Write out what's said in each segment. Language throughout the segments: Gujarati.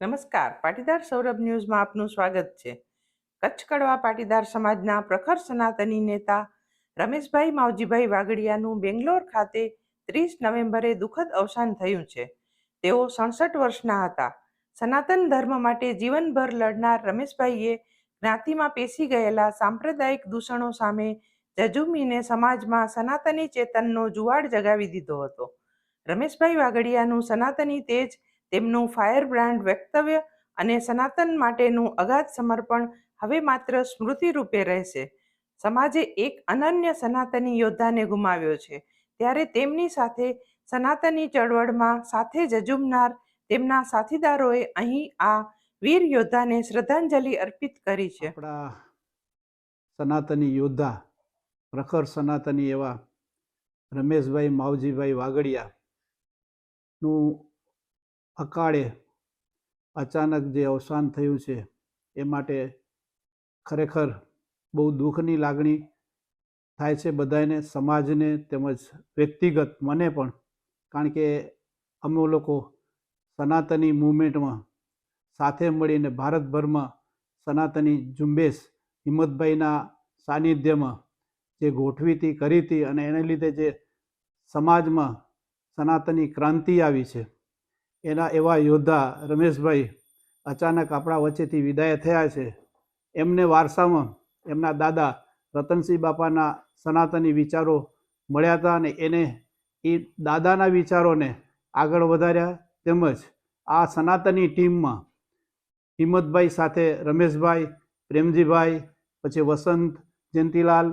નમસ્કાર. પાટીદાર સૌરભ ન્યૂઝમાં આપનું સ્વાગત છે. કચ્છ કડવા પાટીદાર સમાજના પ્રખર સનાતની નેતા રમેશભાઈ માવજીભાઈ વાઘડિયાનું બેંગ્લોર ખાતે ત્રીસ નવેમ્બરે દુઃખદ અવસાન થયું છે. તેઓ સડસઠ વર્ષના હતા. સનાતન ધર્મ માટે જીવનભર લડનાર રમેશભાઈએ જ્ઞાતિમાં પેસી ગયેલા સાંપ્રદાયિક દૂષણો સામે જજુમીને સમાજમાં સનાતની ચેતનનો જુવાળ જગાવી દીધો હતો. રમેશભાઈ વાઘડિયાનું સનાતની તેજ તેમનું ફાયર બ્રાન્ડ વક્તવ્ય અને સનાતન માટેનું અગાધ સમર્પણ હવે માત્ર સ્મૃતિ રૂપે રહેશે. સમાજે એક અનન્ય સનાતની યોદ્ધાને ગુમાવ્યો છે. ત્યારે તેમની સાથે સનાતની ચળવળમાં સાથે જજુમનાર તેમના સાથીદારોએ અહીં આ વીર યોદ્ધાને શ્રદ્ધાંજલિ અર્પિત કરી છે. આપણા સનાતની યોદ્ધા, પ્રખર સનાતની એવા રમેશભાઈ, માવજીભાઈ વાગડિયાનું અકાળે અચાનક જે અવસાન થયું છે, એ માટે ખરેખર બહુ દુઃખની લાગણી થાય છે બધાને સમાજને તેમજ વ્યક્તિગત મને પણ. કારણ કે અમે લોકો સનાતની મુવમેન્ટમાં સાથે મળીને ભારતભરમાં સનાતની ઝુંબેશ હિંમતભાઈના સાનિધ્યમાં જે ગોઠવી હતી કરી હતી અને એને લીધે જે સમાજમાં સનાતની ક્રાંતિ આવી છે. એના એવા યોદ્ધા રમેશભાઈ અચાનક આપણા વચ્ચેથી વિદાય થયા છે. એમને વારસામાં એમના દાદા રતનસિંહ બાપાના સનાતની વિચારો મળ્યા હતા અને એને એ દાદાના વિચારોને આગળ વધાર્યા તેમજ આ સનાતની ટીમમાં હિંમતભાઈ સાથે રમેશભાઈ, પ્રેમજીભાઈ, પછી વસંત જયંતિલાલ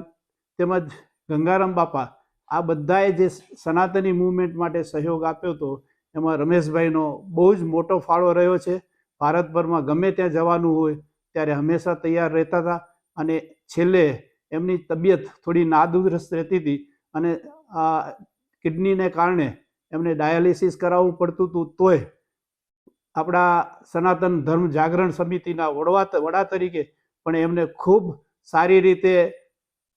તેમજ ગંગારામ બાપા આ બધાએ જે સનાતની મૂવમેન્ટ માટે સહયોગ આપ્યો હતો એમાં રમેશભાઈનો બહુ જ મોટો ફાળો રહ્યો છે. ભારતભરમાં ગમે ત્યાં જવાનું હોય ત્યારે હંમેશા તૈયાર રહેતા હતા અને છેલ્લે એમની તબિયત થોડી નાદુરસ્ત રહેતી હતી અને આ કિડનીને કારણે એમને ડાયાલિસિસ કરાવવું પડતું હતું. તોય આપણા સનાતન ધર્મ જાગરણ સમિતિના વડવા વડા તરીકે પણ એમને ખૂબ સારી રીતે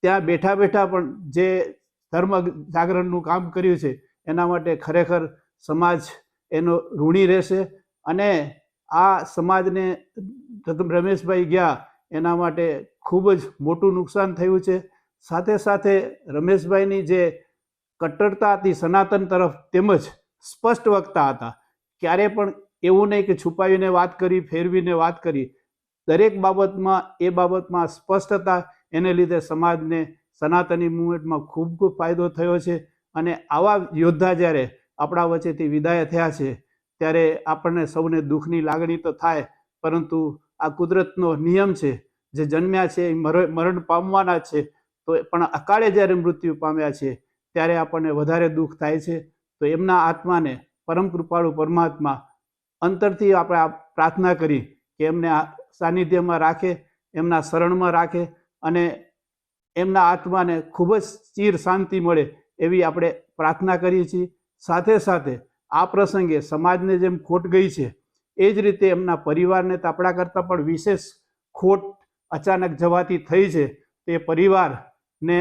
ત્યાં બેઠા બેઠા પણ જે ધર્મ જાગરણનું કામ કર્યું છે એના માટે ખરેખર સમાજ એનો ઋણી રહેશે અને આ સમાજને રમેશભાઈ ગયા એના માટે ખૂબ જ મોટું નુકસાન થયું છે. સાથે સાથે રમેશભાઈની જે કટ્ટરતા હતી સનાતન તરફ તેમજ સ્પષ્ટ વક્તા હતા. ક્યારે પણ એવું નહીં કે છુપાવીને વાત કરી, ફેરવીને વાત કરી. દરેક બાબતમાં, એ બાબતમાં સ્પષ્ટ હતા. એને લીધે સમાજને સનાતની મુવમેન્ટમાં ખૂબ ખૂબ ફાયદો થયો છે અને આવા યોદ્ધા જ્યારે આપણા વચ્ચેથી વિદાય થયા છે, ત્યારે આપણને સૌને દુઃખની લાગણી તો થાય, પરંતુ આ કુદરતનો નિયમ છે, જે જન્મ્યા છે એ મર, મરણ પામવાના છે, તો પણ અકાળે જ્યારે મૃત્યુ પામ્યા છે, ત્યારે આપણને વધારે દુઃખ થાય છે, તો એમના આત્માને પરમ કૃપાળુ પરમાત્મા અંતરથી આપણે પ્રાર્થના કરી કે એમને સાનિધ્યમાં રાખે, એમના શરણમાં રાખે અને એમના આત્માને ખૂબ જ ચીર શાંતિ મળે એવી આપણે પ્રાર્થના કરીએ છીએ. સાથે સાથે આ પ્રસંગે સમાજને જેમ ખોટ ગઈ છે, એ જ રીતે એમના પરિવારને તો આપણા કરતાં પણ વિશેષ ખોટ અચાનક જવાથી થઈ છે. તે પરિવારને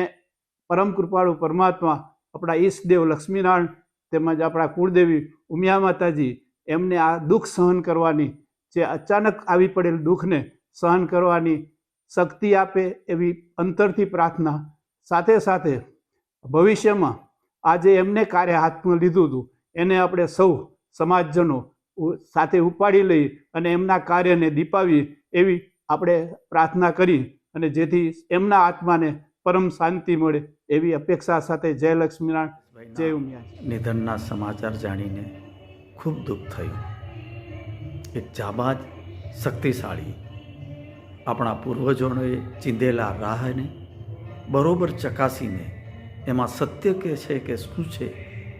પરમ કૃપાળુ પરમાત્મા, આપણા ઈષ્ટદેવ લક્ષ્મીનારાયણ તેમજ આપણા કુળદેવી ઉમિયા માતાજી એમને આ દુઃખ સહન કરવાની, જે અચાનક આવી પડેલ દુઃખને સહન કરવાની શક્તિ આપે એવી અંતરથી પ્રાર્થના સાથે સાથે ભવિષ્યમાં આજે એમને કાર્ય હાથમાં લીધું હતું. એને આપણે સૌ સમાજજનો સાથે ઉપાડી લઈ અને એમના કાર્યને દીપાવી એવી આપણે પ્રાર્થના કરી અને જેથી એમના આત્માને પરમ શાંતિ મળે એવી અપેક્ષા સાથે જય જય ઉમિયા નિધનના સમાચાર જાણીને ખૂબ દુઃખ થયું એક જાબાજ શક્તિશાળી આપણા પૂર્વજોએ ચીંધેલા રાહને બરોબર ચકાસીને એમાં સત્ય કે છે કે શું છે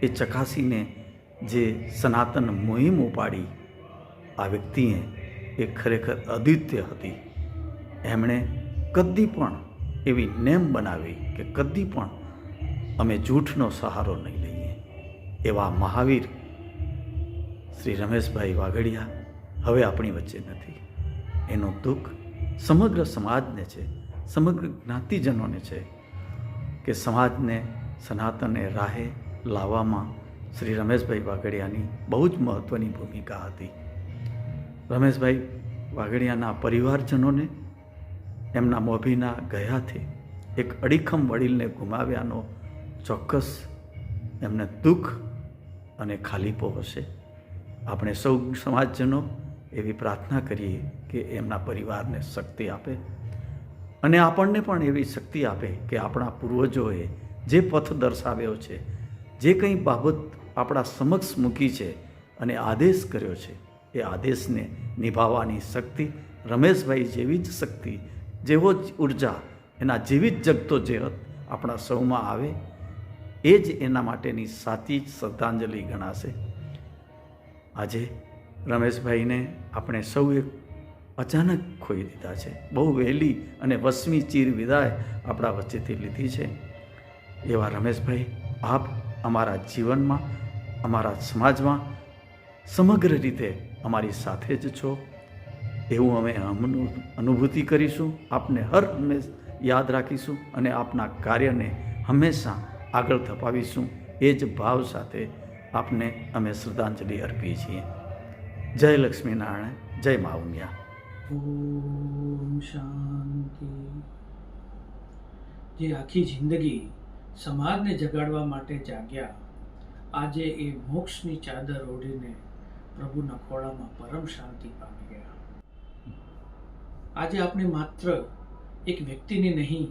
એ ચકાસીને જે સનાતન મુહિમ ઉપાડી આ વ્યક્તિએ એ ખરેખર અદ્વિત્ય હતી. એમણે કદી પણ એવી નેમ બનાવી કે કદી પણ અમે જૂઠનો સહારો નહીં લઈએ. એવા મહાવીર શ્રી રમેશભાઈ વાઘડિયા હવે આપણી વચ્ચે નથી. એનું દુઃખ સમગ્ર સમાજને છે, સમગ્ર જ્ઞાતિજનોને છે. કે સમાજને સનાતનને રાહે લાવવામાં શ્રી રમેશભાઈ વાઘડિયાની બહુ જ મહત્ત્વની ભૂમિકા હતી. રમેશભાઈ વાઘડિયાના પરિવારજનોને એમના મોભીના ગયાથી એક અડીખમ વડીલને ગુમાવ્યાનો ચોક્કસ એમને દુઃખ અને ખાલીપો હશે. આપણે સૌ સમાજજનો એવી પ્રાર્થના કરીએ કે એમના પરિવારને શક્તિ આપે અને આપણને પણ એવી શક્તિ આપે કે આપણા પૂર્વજોએ જે પથ દર્શાવ્યો છે, જે કંઈ બાબત આપણા સમક્ષ મૂકી છે અને આદેશ કર્યો છે, એ આદેશને નિભાવવાની શક્તિ, રમેશભાઈ જેવી જ શક્તિ, જેવો જ ઊર્જા, એના જેવી જ જગતો જેહત આપણા સૌમાં આવે, એ જ એના માટેની સાચી જ શ્રદ્ધાંજલિ ગણાશે. આજે રમેશભાઈને આપણે સૌએ અચાનક ખોઈ દીધા છે. બહુ વહેલી અને વસમી ચીર વિદાય આપણા વચ્ચેથી લીધી છે. એવા રમેશભાઈ, આપ અમારા જીવનમાં, અમારા સમાજમાં સમગ્ર રીતે અમારી સાથે જ છો. એવું અમે અનુભૂતિ કરીશું. આપને હર હંમેશ યાદ રાખીશું અને આપના કાર્યને હંમેશા આગળ ધપાવીશું. એ જ ભાવ સાથે આપને અમે શ્રદ્ધાંજલિ અર્પીએ છીએ. જય લક્ષ્મીનારાયણ, જય મા ઓમ શાંતિ જે આખી જિંદગી સમાજને જગાડવા માટે જાગ્યા, આજે એ મોક્ષની ચાદર ઓઢીને પ્રભુના ખોળામાં પરમ શાંતિ પામી ગયા. આજે આપણે માત્ર એક વ્યક્તિને નહીં,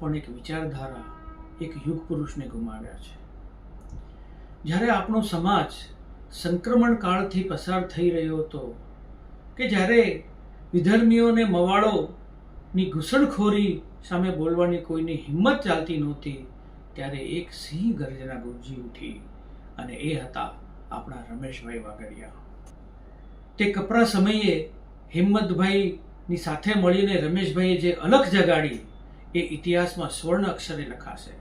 પણ એક વિચારધારા, એક યુગ પુરુષને ગુમાવ્યા છે. જ્યારે આપણો સમાજ સંક્રમણ કાળથી પસાર થઈ રહ્યો હતો, કે જ્યારે વિધર્મીઓને મવાળોની ઘૂસણખોરી સામે બોલવાની કોઈની હિંમત ચાલતી નહોતી, ત્યારે એક સિંહ ગર્જના ગુંજી ઉઠી અને એ હતા આપણા રમેશભાઈ વાગડિયા તે કપરા સમયે હિંમતભાઈની સાથે મળીને રમેશભાઈએ જે અલખ જગાડી, એ ઇતિહાસમાં સ્વર્ણ અક્ષરે લખાશે.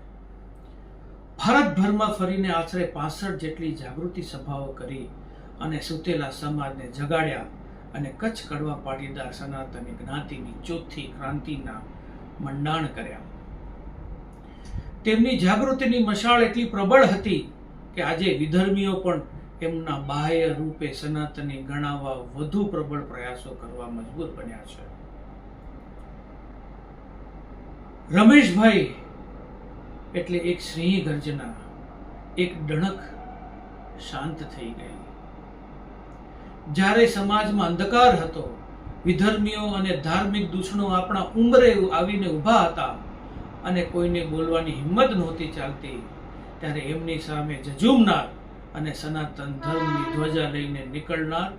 ભારતભરમાં ફરીને આશરે પાસઠ જેટલી જાગૃતિ સભાઓ કરી અને સુતેલા સમાજને જગાડ્યા. અને કચ્છ કડવા પાટીદાર સનાતની જ્ઞાતિની ચોથી ક્રાંતિના મંડાણ કર્યા. તેમની જાગૃતિની મશાળ એટલી પ્રબળ હતી કે આજે વિધર્મીઓ પણ એમના બાહ્ય રૂપે સનાતની ગણાવવા વધુ પ્રબળ પ્રયાસો કરવા મજબૂર બન્યા છે. રમેશભાઈ એટલે એક સિંહ ગર્જના, એક ડણક શાંત થઈ ગઈ. જ્યારે સમાજમાં અંધકાર હતો, વિધર્મીઓ અને ધાર્મિક દૂષણો આપણા ઉંમરે આવીને ઊભા હતા અને કોઈને બોલવાની હિંમત નહોતી ચાલતી, ત્યારે એમની સામે જજુમનાર અને સનાતન ધર્મની ધ્વજા લઈને નીકળનાર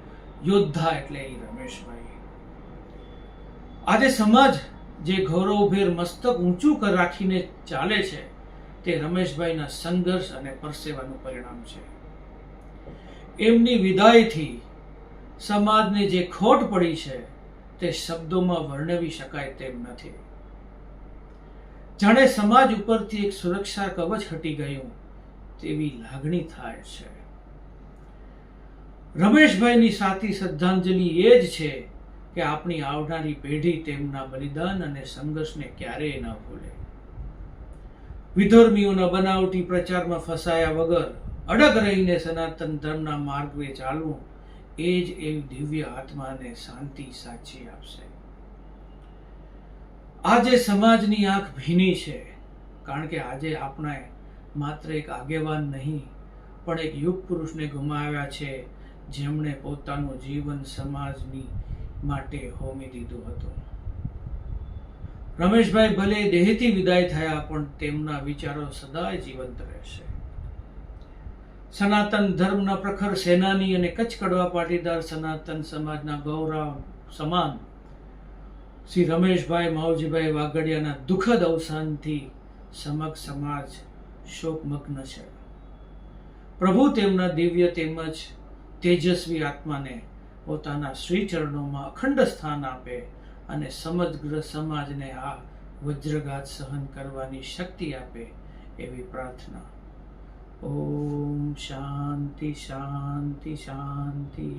યોદ્ધા એટલે એ રમેશભાઈ. આજે સમાજ જે ગૌરવભેર મસ્તક ઊંચું રાખીને ચાલે છે, તે રમેશભાઈના સંઘર્ષ અને પરસેવાનું પરિણામ છે. એમની વિદાયથી સમાજને જે ખોટ પડી છે, તે શબ્દોમાં વર્ણવી શકાય તેમ નથી. જાણે સમાજ ઉપરથી એક સુરક્ષા કવચ હટી ગયું, તેવી લાગણી થાય છે. રમેશભાઈની સાથી શ્રદ્ધાંજલિ એ જ છે કે આપણી આવનારી પેઢી તેમના બલિદાન અને સંઘર્ષને ક્યારેય ન ભૂલે. વિધર્મીઓના બનાવટી પ્રચારમાં ફસાયા વગર અડગ રહીને સનાતન ધર્મના માર્ગે ચાલવું એ જ એ દિવ્ય આત્માને શાંતિ સાચી આપશે. આજે સમાજની આંખ ભીની છે, કારણ કે આજે આપણે માત્ર એક આગેવાન નહીં, પણ એક યુગ પુરુષને ગુમાવ્યા છે, જેમણે પોતાનું જીવન સમાજની માટે હોમી દીધું હતું. રમેશભાઈ ભલે દેહથી વિદાય થયા, પણ તેમના વિચારો સદાય જીવંત રહેશે. સનાતન ધર્મના પ્રખર સેનાની અને કચ્છ કડવા પાટીદાર સનાતન સમાજના ગૌરવ સમાન શ્રી રમેશભાઈ માવજીભાઈ વાઘડિયાના દુઃખદ અવસાનથી સમગ્ર સમાજ શોકમગ્ન છે. પ્રભુ તેમના દિવ્ય તેમજ તેજસ્વી આત્માને પોતાના શ્રી ચરણોમાં અખંડ સ્થાન આપે અને સમગ્ર સમાજને આ વજ્રઘાત સહન કરવાની શક્તિ આપે એવી પ્રાર્થના ઓમ શાંતિ શાંતિ શાંતિ